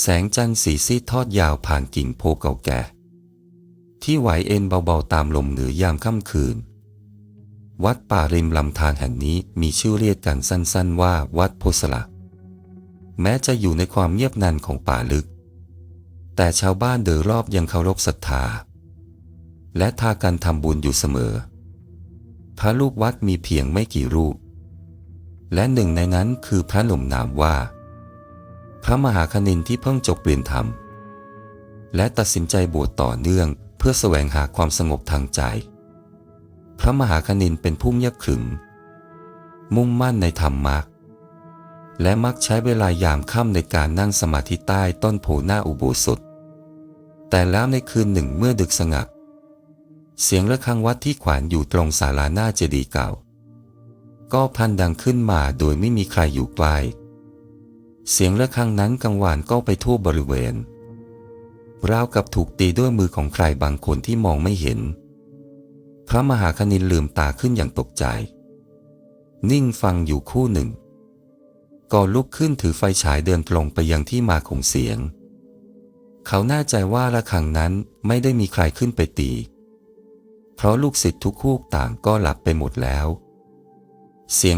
แสงจันทร์สีซีดทอดยาวผ่านกิ่งโพเก่าแก่ ที่ไหวเอ็นเบาๆตามลมเหนือยามค่ำคืน วัดป่าริมลำธารแห่งนี้มีชื่อเรียกกันสั้นๆว่าวัดโพสละแม้จะอยู่ในความเงียบนันของป่าลึก แต่ชาวบ้านโดยรอบยังเคารพศรัทธา และทากันทำบุญอยู่เสมอ พระลูกวัดมีเพียงไม่กี่รูป และหนึ่งในนั้นคือพระหนุ่มนามว่า พระมหาคณินที่เพิ่งจบเรียนธรรม และตัดสินใจบวชต่อเนื่องเพื่อแสวงหาความสงบทางใจ พระมหาคณินเป็นผู้เงียบขึมมุ่งมั่นในธรรมมากและมักใช้เวลายามค่ำในการนั่งสมาธิใต้ต้นโพหน้าอุโบสถ แต่แล้วในคืนหนึ่งเมื่อดึกสงัด เสียงระฆังวัดที่ขวานอยู่ตรงศาลาหน้าเจดีย์เก่า ก็พันดังขึ้นมาโดยไม่มีใครอยู่ใกล้ เสียงระฆังนั้นกังวานก็ไปทั่วบริเวณ ราวกับถูกตีด้วยมือของใครบางคนที่มองไม่เห็น พระมหาคณินลืมตาขึ้นอย่างตกใจ นิ่งฟังอยู่คู่หนึ่งก็ลุกขึ้นถือไฟฉายเดินตรงไปยังที่มาของเสียง เขาแน่ใจว่าระฆังนั้นไม่ได้มีใครขึ้นไปตี เพราะลูกศิษย์ทุกคู่ต่างก็หลับไปหมดแล้ว เสียง